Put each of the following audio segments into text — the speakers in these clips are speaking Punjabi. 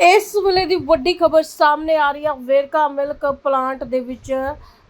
ਇਸ ਵੇਲੇ ਦੀ ਵੱਡੀ ਖਬਰ ਸਾਹਮਣੇ ਆ ਰਹੀ ਹੈ ਵੇਰਕਾ ਮਿਲਕ ਪਲਾਂਟ ਦੇ ਵਿੱਚ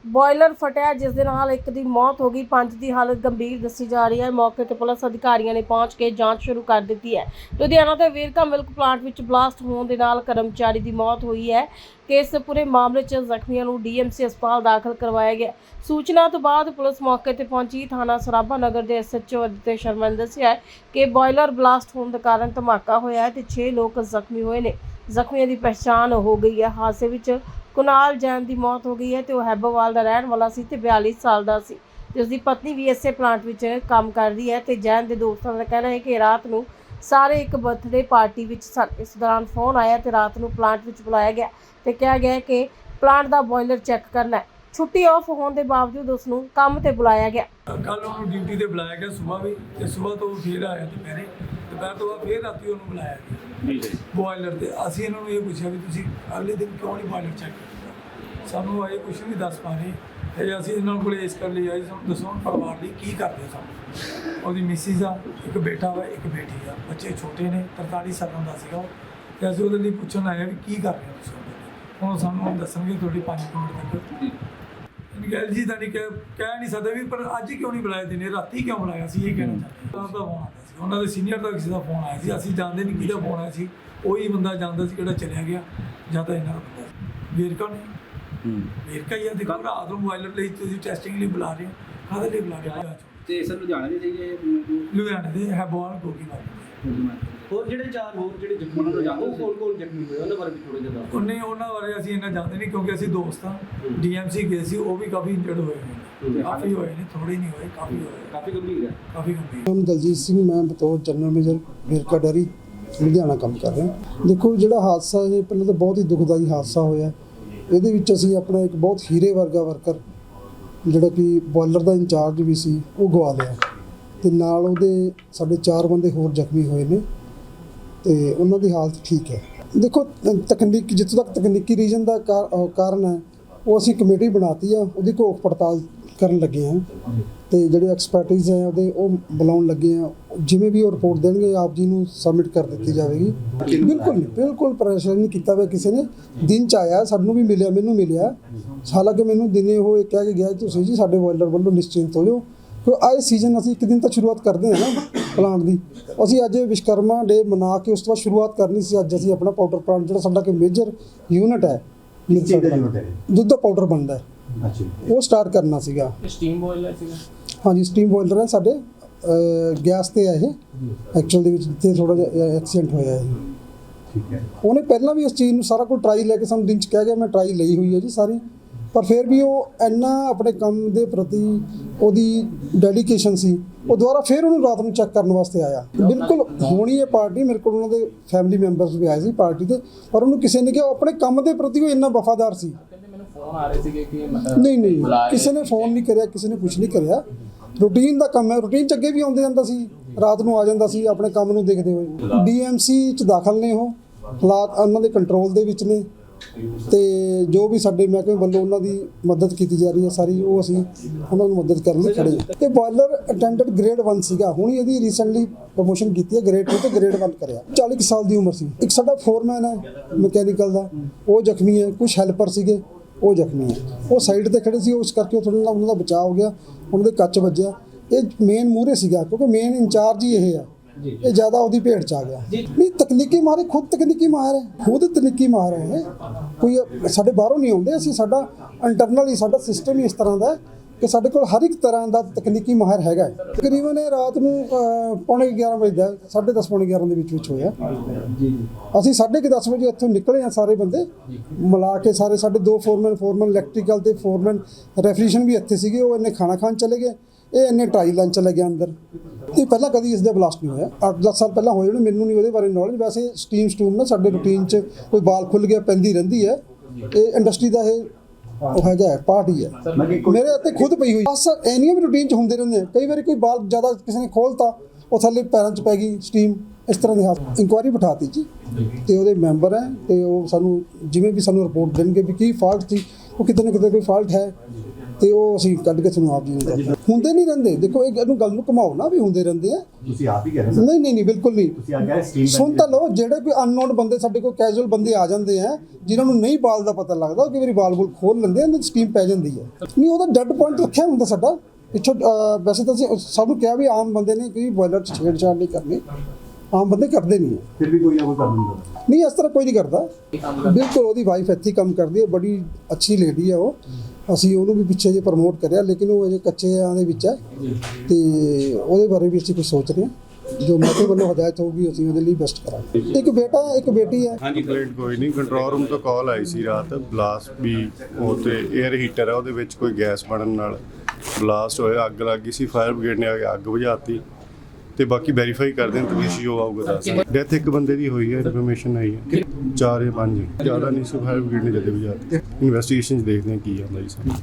ਬੋਇਲਰ ਫਟਿਆ, ਜਿਸ ਦੇ ਨਾਲ ਇੱਕ ਦੀ ਮੌਤ ਹੋ ਗਈ। ਪੰਜ ਦੀ ਹਾਲਤ ਗੰਭੀਰ ਦੱਸੀ ਜਾ ਰਹੀ ਹੈ। ਮੌਕੇ ਤੇ ਪੁਲਿਸ ਅਧਿਕਾਰੀਆਂ ਨੇ ਪਹੁੰਚ ਕੇ ਜਾਂਚ ਸ਼ੁਰੂ ਕਰ ਦਿੱਤੀ ਹੈ। ਲੁਧਿਆਣਾ ਦੇ ਵੇਰਕਾ ਮਿਲਕ ਪਲਾਂਟ ਵਿੱਚ ਬਲਾਸਟ ਹੋਣ ਦੇ ਨਾਲ ਕਰਮਚਾਰੀ ਦੀ ਮੌਤ ਹੋਈ ਹੈ। ਕਿ ਇਸ ਪੂਰੇ ਮਾਮਲੇ 'ਚ ਜ਼ਖਮੀਆਂ ਨੂੰ ਡੀਐਮਸੀ ਹਸਪਤਾਲ ਦਾਖਲ ਕਰਵਾਇਆ ਗਿਆ। ਸੂਚਨਾ ਤੋਂ ਬਾਅਦ ਪੁਲਿਸ ਮੌਕੇ ਤੇ ਪਹੁੰਚੀ। ਥਾਣਾ ਸਰਾਭਾ ਨਗਰ ਦੇ ਐਸਐਚਓ ਅਦਿੱਤੇ ਸ਼ਰਮਾ ਨੇ ਦੱਸਿਆ ਕਿ ਬੋਇਲਰ ਬਲਾਸਟ ਹੋਣ ਦੇ ਕਾਰਨ ਧਮਾਕਾ ਹੋਇਆ ਹੈ ਤੇ 6 ਲੋਕ ਜ਼ਖਮੀ ਹੋਏ ਨੇ। ਜ਼ਖਮੀਆਂ ਦੀ ਪਛਾਣ ਹੋ ਗਈ ਹੈ। ਹਾਦਸੇ ਵਿੱਚ ਕੁਨਾਲ ਜੈਨ ਦੀ ਮੌਤ ਹੋ ਗਈ ਹੈ ਤੇ ਉਹ ਹੈਬੋਵਾਲ ਦਾ ਰਹਿਣ ਵਾਲਾ ਸੀ ਤੇ 42 ਸਾਲ ਦਾ ਸੀ। ਤੇ ਉਸ ਦੀ ਪਤਨੀ ਵੀ ਇਸੇ ਪਲਾਂਟ ਵਿੱਚ ਕੰਮ ਕਰਦੀ ਹੈ ਤੇ ਜੈਨ ਦੇ ਦੋਸਤਾਂ ਦਾ ਕਹਿਣਾ ਹੈ ਕਿ ਰਾਤ ਨੂੰ ਸਾਰੇ ਇੱਕ ਬਰਥਡੇ ਪਾਰਟੀ ਵਿੱਚ ਸਨ ਇਸ ਦੌਰਾਨ ਫੋਨ ਆਇਆ ਤੇ ਰਾਤ ਨੂੰ ਪਲਾਂਟ ਵਿੱਚ ਬੁਲਾਇਆ ਗਿਆ ਤੇ ਕਿਹਾ ਗਿਆ ਕਿ ਪਲਾਂਟ ਦਾ ਬੋਇਲਰ ਚੈੱਕ ਕਰਨਾ ਹੈ। ਛੁੱਟੀ ਆਫ ਹੋਣ ਦੇ ਬਾਵਜੂਦ ਉਸ ਨੂੰ ਕੰਮ ਤੇ ਬੁਲਾਇਆ ਗਿਆ। ਕੱਲ ਉਹਨੂੰ ਡਿਊਟੀ ਤੇ ਬੁਲਾਇਆ ਗਿਆ ਸਵੇਰ ਵੀ ਤੇ ਸਵੇਰ ਤੋਂ ਫੇਰ ਆਇਆ ਦੁਪਹਿਰੇ। ਦੁਪਹਿਰ ਤੋਂ ਬਾਅਦ ਫੇਰ ਰਾਤੀ ਉਹਨੂੰ ਬੁਲਾਇਆ ਗਿਆ। ਬੋਇਲਰ ਤੇ। ਅਸੀਂ ਇਹਨਾਂ ਨੂੰ ਇਹ ਪੁੱਛਿਆ ਵੀ ਤੁਸੀਂ ਅਗਲੇ ਦਿਨ ਕਿਉਂ ਨਹੀਂ ਬੋਇਲਰ ਚੈੱਕ ਕੀਤਾ? ਸਾਨੂੰ ਆਏ ਕੁਛ ਨਹੀਂ ਦੱਸ ਪਾ ਰਹੇ। ਤੇ ਅਸੀਂ ਇਹਨਾਂ ਕੋਲੇ ਇਸ ਕਰ ਲਈ ਆਏ ਸਾਨੂੰ ਦੱਸੋ ਪਰਿਵਾਰ ਲਈ ਕੀ ਕਰਦੇ ਸਾਨੂੰ। ਉਹਦੀ ਮਿਸਿਸ ਆ ਇੱਕ ਬੇਟਾ ਵਾ ਇੱਕ ਬੇਟੀ ਆ। ਬੱਚੇ ਛੋਟੇ ਨੇ 43 ਸਾਲਾਂ ਦਾ ਸੀਗਾ ਉਹ। ਤੇ ਅਸੀਂ ਉਹਦੇ ਲਈ ਪੁੱਛਣ ਆਏ ਵੀ ਕੀ ਕਰ ਰਹੇ ਹੋ ਤੁਸੀਂ। ਹੁਣ ਸਾਨੂੰ ਦੱਸਣਗੇ ਤੁਹਾਡੀ 5 ਮਿੰਟ ਤੱਕ। ਜੀ ਤਾਂ ਨਹੀਂ ਕਹਿ ਕਹਿ ਨਹੀਂ ਸਕਦੇ ਵੀ ਪਰ ਅੱਜ ਕਿਉਂ ਨਹੀਂ ਬੁਲਾਇਆ ਦਿਨੇ ਰਾਤੀ ਕਿਉਂ ਬੁਲਾਇਆ ਸੀ? ਇਹ ਕਹਿਣਾ ਚਾਹੁੰਦੇ ਉਹਨਾਂ ਦਾ ਫੋਨ ਆਇਆ ਸੀ। ਉਹਨਾਂ ਦੇ ਸੀਨੀਅਰ ਦਾ ਕਿਸੇ ਦਾ ਫੋਨ ਆਇਆ ਸੀ। ਅਸੀਂ ਜਾਣਦੇ ਨਹੀਂ ਕਿਹਦਾ ਫੋਨ ਆਇਆ ਸੀ। ਉਹੀ ਬੰਦਾ ਜਾਣਦਾ ਸੀ ਕਿਹੜਾ ਚਲਿਆ ਗਿਆ। ਜਾਂ ਤਾਂ ਇਹਨਾਂ ਦਾ ਬੰਦਾ ਵੇਰਕਾ ਨੇ ਹੂੰ। ਵੇਰਕਾ ਹੀ ਆ। ਦੇਖੋ ਰਾਤ ਨੂੰ ਮੋਬਾਈਲ ਲਈ ਤੁਸੀਂ ਟੈਸਟਿੰਗ ਲਈ ਬੁਲਾ ਰਹੇ ਹੋ। ਕਾਹਦੇ ਲਈ ਬੁਲਾ ਰਹੇ ਹੋ? ਤੇ ਸਰ ਲੁਧਿਆਣਾ ਦੇ ਸੀਗੇ? ਲੁਧਿਆਣੇ ਦੇ ਹੈ ਬੋਲ ਗੋਗੀ ਮਾਰ ਹੋਰ ਜਿਹੜੇ ਚਾਰ ਹੋਰ ਜਿਹੜੇ ਜ਼ਖਮੀ ਹੋਏ ਉਹ ਕੋਲ ਕੋਲ ਜ਼ਖਮੀ ਹੋਏ? ਉਹਨਾਂ ਬਾਰੇ ਵੀ ਥੋੜਾ ਜਿਹਾ ਦੱਸੋ ਉਹਨੇ ਉਹਨਾਂ ਬਾਰੇ ਅਸੀਂ ਇਹਨਾਂ ਜਾਣਦੇ ਨਹੀਂ ਕਿਉਂਕਿ ਅਸੀਂ ਦੋਸਤ ਹਾਂ। ਡੀਐਮਸੀ ਗਏ ਸੀ ਉਹ ਵੀ ਕਾਫੀ ਇੰਜਰਡ ਹੋਏ ਨੇ। ਕਾਫੀ ਹੋਏ ਨੇ ਥੋੜੇ ਨਹੀਂ ਹੋਏ ਕਾਫੀ ਹੋਏ ਕਾਫੀ ਗੰਭੀਰ ਹੈ। ਕਾਫੀ ਗੰਭੀਰ। ਨਾਮ ਦਲਜੀਤ ਸਿੰਘ ਮੈਂ ਬਤੌਰ general manager Verka dairy Ludhiana ਕੰਮ ਕਰ ਰਿਹਾ। ਦੇਖੋ ਜਿਹੜਾ ਹਾਦਸਾ ਇਹ ਪਹਿਲਾਂ ਤਾਂ ਬਹੁਤ ਹੀ ਦੁਖਦਾਈ ਹਾਦਸਾ ਹੋਇਆ। ਇਹਦੇ ਵਿੱਚ ਅਸੀਂ ਆਪਣਾ ਇੱਕ ਬਹੁਤ ਹੀਰੇ ਵਰਗਾ ਵਰਕਰ ਜਿਹੜਾ ਕਿ ਬੋਇਲਰ ਦਾ ਇੰਚਾਰਜ ਵੀ ਸੀ ਉਹ ਗਵਾ ਲਿਆ। ਤੇ ਨਾਲ ਉਹਦੇ ਸਾਡੇ ਚਾਰ ਬੰਦੇ ਹੋਰ ਜ਼ਖਮੀ ਹੋਏ ਨੇ ਤੇ ਉਹਨਾਂ ਦੀ ਹਾਲਤ ਠੀਕ ਹੈ। ਦੇਖੋ ਤ- ਤਕਨੀਕ ਜਿੱਥੋਂ ਤੱਕ ਤਕਨੀਕੀ ਰੀਜਨ ਦਾ ਕਾ- ਕਾਰਨ ਹੈ, ਉਹ ਅਸੀਂ ਕਮੇਟੀ ਬਣਾਤੀ ਆ, ਉਹਦੀ ਘੋਖ ਪੜਤਾਲ ਕਰਨ ਲੱਗੇ ਹਾਂ ਤੇ ਜਿਹੜੇ ਐਕਸਪਰਟਿਜ਼ ਹੈ ਉਹਦੇ, ਉਹ ਬੁਲਾਉਣ ਲੱਗੇ ਆ। ਜਿਵੇਂ ਵੀ ਉਹ ਰਿਪੋਰਟ ਦੇਣਗੇ, ਆਪ ਜੀ ਨੂੰ ਸਬਮਿਟ ਕਰ ਦਿੱਤੀ ਜਾਵੇਗੀ। ਬਿਲਕੁਲ ਬਿਲਕੁਲ ਪ੍ਰੈਸ਼ਰ ਨਹੀਂ ਕੀਤਾ ਹੋਇਆ ਕਿਸੇ ਨੇ। ਦਿਨ ਚ ਆਇਆ, ਸਾਨੂੰ ਵੀ ਮਿਲਿਆ, ਮੈਨੂੰ ਮਿਲਿਆ। ਹਾਲਾਂਕਿ ਮੈਨੂੰ ਦਿਨੇ ਉਹ ਇਹ ਕਹਿ ਕੇ ਗਿਆ, ਤੁਸੀਂ ਜੀ ਸਾਡੇ ਬੋਇਲਰ ਵੱਲੋਂ ਨਿਸ਼ਚਿੰਤ ਹੋ ਜਾਓ। ਆਏ ਸੀਜ਼ਨ ਅਸੀਂ ਇੱਕ ਦਿਨ ਤਾਂ ਸ਼ੁਰੂਆਤ ਕਰਦੇ ਹਾਂ ਨਾ ਪਲਾਂਟ ਦੀ। ਅਸੀਂ ਅੱਜ ਵਿਸ਼ਕਰਮਾ ਡੇ ਮਨਾ ਕੇ ਉਸ ਤੋਂ ਬਾਅਦ ਸ਼ੁਰੂਆਤ ਕਰਨੀ ਸੀ ਅੱਜ ਅਸੀਂ ਆਪਣਾ ਪਾਊਡਰ ਪਲਾਂਟ ਜਿਹੜਾ ਸਾਡਾ ਕਿ ਮੇਜਰ ਯੂਨਿਟ ਹੈ ਦੁੱਧ ਦਾ ਪਾਊਡਰ ਬਣਦਾ ਹੈ। ਅੱਛਾ ਉਹ ਸਟਾਰਟ ਕਰਨਾ ਸੀਗਾ। ਸਟੀਮ ਬੋਇਲਰ ਸੀਗਾ। ਹਾਂਜੀ ਸਟੀਮ ਬੋਇਲਰ ਹੈ ਸਾਡੇ ਗੈਸ ਤੇ ਹੈ ਇਹ। ਐਕਚੁਅਲ ਦੇ ਵਿੱਚ ਜਿੱਥੇ ਥੋੜਾ ਜਿਹਾ ਐਕਸੀਡੈਂਟ ਹੋਇਆ ਹੈ ਠੀਕ ਹੈ। ਉਹਨੇ ਪਹਿਲਾਂ ਵੀ ਇਸ ਚੀਜ਼ ਨੂੰ ਸਾਰਾ ਕੁਝ ਟਰਾਈ ਲੈ ਕੇ ਸਾਨੂੰ ਦਿਨ ਚ ਕਹਿ ਗਿਆ ਮੈਂ ਟਰਾਈ ਲਈ ਹੋਈ ਹੈ ਜੀ ਸਾਰੀ। ਪਰ ਫਿਰ ਵੀ ਉਹ ਇੰਨਾ ਆਪਣੇ ਕੰਮ ਦੇ ਪ੍ਰਤੀ ਉਹਦੀ ਡੈਡੀਕੇਸ਼ਨ ਸੀ ਉਹ ਦੁਬਾਰਾ ਫਿਰ ਉਹਨੂੰ ਰਾਤ ਨੂੰ ਚੈੱਕ ਕਰਨ ਵਾਸਤੇ ਆਇਆ। ਬਿਲਕੁਲ ਹੋਣੀ ਹੈ ਪਾਰਟੀ ਮੇਰੇ ਕੋਲ ਉਹਨਾਂ ਦੇ ਫੈਮਿਲੀ ਮੈਂਬਰਸ ਵੀ ਆਏ ਸੀ ਪਾਰਟੀ ਤੇ ਪਰ ਉਹਨੂੰ ਕਿਸੇ ਨੇ ਕਿਹਾ ਉਹ ਆਪਣੇ ਕੰਮ ਦੇ ਪ੍ਰਤੀ ਉਹ ਇੰਨਾ ਵਫਾਦਾਰ ਸੀ। ਕਹਿੰਦੇ ਮੈਨੂੰ ਫੋਨ ਆ ਰਹੇ ਸੀਗੇ ਕਿ ਨਹੀਂ ਨਹੀਂ ਕਿਸੇ ਨੇ ਫੋਨ ਨਹੀਂ ਕਰਿਆ ਕਿਸੇ ਨੇ ਕੁਝ ਨਹੀਂ ਕਰਿਆ। ਰੂਟੀਨ ਦਾ ਕੰਮ ਹੈ ਰੂਟੀਨ ਚ ਅੱਗੇ ਵੀ ਆਉਂਦੇ ਜਾਂਦਾ ਸੀ ਰਾਤ ਨੂੰ ਆ ਜਾਂਦਾ ਸੀ ਆਪਣੇ ਕੰਮ ਨੂੰ ਦੇਖਦੇ ਹੋਏ। ਡੀਐਮਸੀ ਚ ਦਾਖਲ ਨੇ ਉਹ ਹਾਲਾਤ ਉਹਨਾਂ ਦੇ ਕੰਟਰੋਲ ਦੇ ਵਿੱਚ ਨੇ। ਤੇ ਜੋ ਵੀ ਸਾਡੇ ਮਹਿਕਮੇ ਵੱਲੋਂ ਉਹਨਾਂ ਦੀ ਮਦਦ ਕੀਤੀ ਜਾ ਰਹੀ ਹੈ ਸਾਰੀ, ਉਹ ਅਸੀਂ ਉਹਨਾਂ ਨੂੰ ਮਦਦ ਕਰਨ ਲਈ ਖੜੇ ਹਾਂ। ਤੇ ਬੋਇਲਰ ਅਟੈਂਡੈਂਟ ਗ੍ਰੇਡ 1 ਸੀਗਾ। ਹੁਣ ਇਹਦੀ ਰੀਸੈਂਟਲੀ ਪ੍ਰੋਮੋਸ਼ਨ ਕੀਤੀ ਹੈ ਗ੍ਰੇਡ 2 ਤੋਂ ਗ੍ਰੇਡ 1 ਕਰਿਆ। 40 ਕੁ ਸਾਲ ਦੀ ਉਮਰ ਸੀ। ਇੱਕ ਸਾਡਾ ਫੋਰਮੈਨ ਹੈ ਮਕੈਨੀਕਲ ਦਾ। ਉਹ ਜ਼ਖਮੀ ਹੈ ਕੁਝ ਹੈਲਪਰ ਸੀਗੇ, ਉਹ ਜ਼ਖਮੀ ਹੈ। ਉਹ ਸਾਈਡ ਤੇ ਖੜੇ ਸੀ ਉਸ ਕਰਕੇ ਥੋੜਾ ਜਿਹਾ ਉਹਨਾਂ ਦਾ ਬਚਾਅ ਹੋ ਗਿਆ। ਉਹਨਾਂ ਦੇ ਕੱਚ ਵੱਜਿਆ। ਇਹ ਮੇਨ ਮੂਹਰੇ ਸੀਗਾ, ਕਿਉਂਕਿ ਮੇਨ ਇੰਚਾਰਜ ਹੀ ਇਹ ਆ। ਇਹ ਜ਼ਿਆਦਾ ਉਹਦੀ ਭੇਡ ਚ ਆ ਗਿਆ। ਨਹੀਂ ਤਕਨੀਕੀ ਮਾਰੇ ਖੁਦ ਤਕਨੀਕੀ ਮਾਰ ਹੈ। ਖੁਦ ਤਕਨੀਕੀ ਮਾਰ ਹੈ। ਕੋਈ ਸਾਡੇ ਬਾਹਰੋਂ ਨਹੀਂ ਆਉਂਦੇ ਅਸੀਂ ਸਾਡਾ ਇੰਟਰਨਲ ਹੀ ਸਾਡਾ ਸਿਸਟਮ ਹੀ ਇਸ ਤਰ੍ਹਾਂ ਦਾ ਹੈ ਕਿ ਸਾਡੇ ਕੋਲ ਹਰ ਇੱਕ ਤਰ੍ਹਾਂ ਦਾ ਤਕਨੀਕੀ ਮਾਹਰ ਹੈਗਾ ਹੈ। ਤਕਰੀਬਨ ਇਹ ਰਾਤ ਨੂੰ ਪੌਣੇ 11 ਵਜੇ ਦਾ 10:30 ਪੌਣੇ 11 ਦੇ ਵਿੱਚ ਵਿੱਚ ਹੋਇਆ। ਅਸੀਂ 10:30 ਵਜੇ ਇੱਥੋਂ ਨਿਕਲੇ ਆ ਸਾਰੇ ਬੰਦੇ। ਮਿਲਾ ਕੇ ਸਾਰੇ ਸਾਡੇ ਦੋ ਫੋਰਮੈਨ ਫੋਰਮੈਨ ਇਲੈਕਟ੍ਰੀਕਲ ਤੇ ਫੋਰਮੈਨ ਰੈਫਰੀਸ਼ਨ ਵੀ ਇੱਥੇ ਸੀਗੇ ਉਹ ਇੰਨੇ ਖਾਣਾ ਖਾਣ ਚਲੇ ਗਏ। ਇਹ ਇੰਨੇ ਟਰਾਈ ਲੰਚ ਚਲੇ ਗਏ ਅੰਦਰ। ਇਹ ਪਹਿਲਾਂ ਕਦੀ ਇਸ ਦਾ ਬਲਾਸਟ ਨਹੀਂ ਹੋਇਆ। 8-10 ਸਾਲ ਪਹਿਲਾਂ ਹੋਏ ਹੋਣੇ ਮੈਨੂੰ ਨਹੀਂ ਉਹਦੇ ਬਾਰੇ ਨੌਲੇਜ ਵੈਸੇ ਸਟੀਮ ਸਟੂਮ ਨਾ ਸਾਡੇ ਰੂਟੀਨ 'ਚ ਕੋਈ ਬਾਲ ਖੁੱਲ ਗਿਆ ਪੈਂਦੀ ਰਹਿੰਦੀ ਹੈ। ਇਹ ਇੰਡਸਟਰੀ ਦਾ ਇਹ ਉਹ ਹੈਗਾ ਪਾਰਟ ਹੀ ਹੈ। ਮੇਰੇ ਹੱਥੇ ਖੁਦ ਪਈ ਹੋਈ। ਬਸ ਐਨੀਆਂ ਵੀ ਰੂਟੀਨ 'ਚ ਹੁੰਦੇ ਰਹਿੰਦੇ। ਕਈ ਵਾਰੀ ਕੋਈ ਬਾਲ ਜ਼ਿਆਦਾ ਕਿਸੇ ਨੇ ਖੋਲਤਾ ਉਹ ਥੱਲੇ ਪੈਰਾਂ 'ਚ ਪੈ ਗਈ ਸਟੀਮ ਇਸ ਤਰ੍ਹਾਂ ਦੀ ਹਾਲਤ ਇਨਕੁਆਇਰੀ ਬਿਠਾਤੀ ਜੀ। ਤੇ ਉਹਦੇ ਮੈਂਬਰ ਹੈ ਤੇ ਉਹ ਸਾਨੂੰ ਜਿਵੇਂ ਵੀ ਸਾਨੂੰ ਰਿਪੋਰਟ ਦੇਣਗੇ ਵੀ ਕੀ ਫਾਲਟ ਸੀ ਉਹ ਕਿਤੇ ਨਾ ਕਿਤੇ ਕੋਈ ਫਾਲਟ ਹੈ। ਤੇ ਉਹ ਅਸੀਂ ਕੱਢ ਕੇ ਤੁਹਾਨੂੰ ਆਪ ਜੀ ਨੂੰ ਦੱਸਦੇ ਹੁੰਦੇ ਨਹੀਂ ਰਹਿੰਦੇ। ਦੇਖੋ ਇਹ ਇਹਨੂੰ ਗੱਲ ਨੂੰ ਘਮਾਓ ਨਾ ਵੀ ਹੁੰਦੇ ਰਹਿੰਦੇ ਆ। ਤੁਸੀਂ ਆਪ ਹੀ ਕਹਿ ਰਹੇ ਹੋ ਨਹੀਂ ਨਹੀਂ ਨਹੀਂ ਬਿਲਕੁਲ ਨਹੀਂ। ਤੁਸੀਂ ਆ ਕਹਿ ਸਟ੍ਰੀਮ ਸੁਣ ਤਾਂ ਲਓ ਜਿਹੜੇ ਕੋਈ ਅਨਨੋਨ ਬੰਦੇ ਸਾਡੇ ਕੋਲ ਕੈਜੂਅਲ ਬੰਦੇ ਆ ਜਾਂਦੇ ਆ ਜਿਨ੍ਹਾਂ ਨੂੰ ਨਹੀਂ ਬਾਲ ਦਾ ਪਤਾ ਲੱਗਦਾ ਉਹ ਕਈ ਵਾਰੀ ਬਾਲ ਬੁਲ ਖੋਲ ਲੈਂਦੇ ਆ ਦੀ ਸਟੀਮ ਪੈ ਜਾਂਦੀ ਹੈ ਨਹੀਂ ਉਹਦਾ ਡੈੱਡ ਪੁਆਇੰਟ ਰੱਖਿਆ ਹੁੰਦਾ ਸਾਡਾ। ਪਿੱਛੋਂ ਵੈਸੇ ਤਾਂ ਸਭ ਨੂੰ ਕਿਹਾ ਵੀ ਆਮ ਬੰਦੇ ਨੇ ਕੋਈ ਬੋਇਲਰ ਚ ਛੇੜਛਾੜ ਨਹੀਂ ਕਰਨੀ। ਆਮ ਬੰਦੇ ਕਰਦੇ ਨਹੀਂ। ਫਿਰ ਵੀ ਕੋਈ ਨਾ ਕੋਈ ਕਰ ਦਿੰਦਾ ਨਹੀਂ ਇਸ ਤਰ੍ਹਾਂ ਕੋਈ ਨਹੀਂ ਕਰਦਾ। ਬਿਲਕੁਲ ਉਹਦੀ ਵਾਈਫ ਇੱਥੇ ਕੰਮ ਕਰਦੀ ਹੈ ਬੜੀ ਅੱਛੀ ਲੇਡੀ ਹੈ ਉਹ। ਅਸੀਂ ਉਹਨੂੰ ਵੀ ਪਿੱਛੇ ਜੇ ਪ੍ਰਮੋਟ ਕਰਿਆ ਲੇਕਿਨ ਉਹ ਅਜੇ ਕੱਚੇ ਆਂ ਦੇ ਵਿੱਚ ਹੈ ਤੇ ਉਹਦੇ ਬਾਰੇ ਵੀ ਅਸੀਂ ਕੁਝ ਸੋਚ ਰਹੇ ਹਾਂ। ਜੋ ਮੌਕੇ ਵੱਲੋਂ ਹਦਾਇਤ ਹੋਊਗੀ ਅਸੀਂ ਉਹਦੇ ਲਈ ਬੈਸਟ ਕਰਾਂਗੇ। ਇੱਕ ਬੇਟਾ ਹੈ, ਇੱਕ ਬੇਟੀ ਹੈ। ਕੰਪਲੇਂਟ ਕੋਈ ਨਹੀਂ। ਕੰਟਰੋਲ ਰੂਮ ਤੋਂ ਕਾਲ ਆਈ ਸੀ ਰਾਤ। ਬਲਾਸਟ ਵੀ ਉਹ ਤੇ 에ਅਰ ਹੀਟਰ ਹੈ ਉਹਦੇ ਵਿੱਚ ਕੋਈ ਗੈਸ ਬਣਨ ਨਾਲ ਬਲਾਸਟ ਹੋਇਆ। ਅੱਗ ਲੱਗ ਗਈ ਸੀ ਫਾਇਰ ਬ੍ਰਿਗੇਡ ਨੇ ਆ ਕੇ ਅੱਗ ਬੁਝਾਤੀ। ਤੇ ਬਾਕੀ ਵੈਰੀਫਾਈ ਕਰਦੇ ਹਾਂ ਤਰੀਸ਼ ਜੋ ਆਊਗਾ ਦੱਸ ਡੈਥ ਇੱਕ ਬੰਦੇ ਦੀ ਹੋਈ ਹੈ ਇਨਫੋਰਮੇਸ਼ਨ ਆਈ ਹੈ। ਚਾਰ ਜਾਂ ਪੰਜ। ਜ਼ਿਆਦਾ ਨਹੀਂ ਸੀ ਬ੍ਰਿਗੇਡ ਨੇ ਜਦੇ ਬੁਝਾਤੀ ਇਨਵੈਸਟੀਗੇਸ਼ਨ ਦੇਖਦੇ ਹਾਂ ਕੀ ਆਉਂਦਾ ਜੀ ਸਾਨੂੰ।